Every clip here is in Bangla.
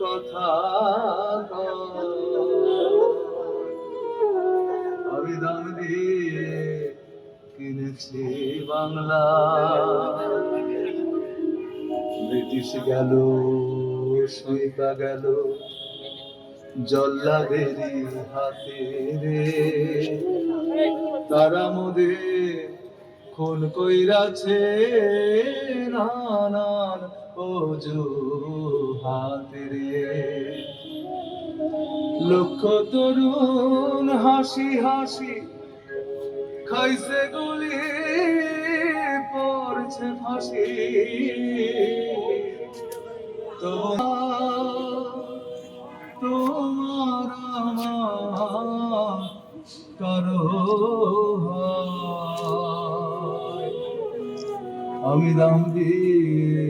কথা আমি দাম দিয়ে কিনেছি বাংলা ব্রিটিশ গেল সৈকা গেল জল্লাদেরই হাতে রে তারা মোদে খুন কইরাছে নানান হাতে রে। লক্ষ তরুণ হাসি হাসি খাইছে গুলি পড়ছে ফাঁসি। তোমার তোমার কারও আমি দাম দিয়ে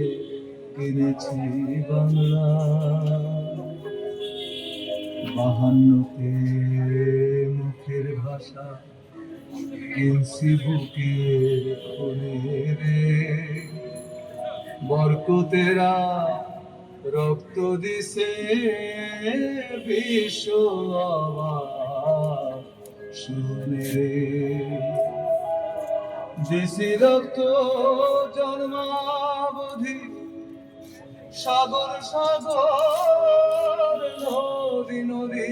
কিনেছি বাংলা। বাহান্নতে মুখের ভাষা কিনছি খুনে রে। বরকতেরা রক্ত দিছে বিশ্ব শুনে রে দিছি রক্ত জন্মাবধি সাগর সাগর নদী নদী।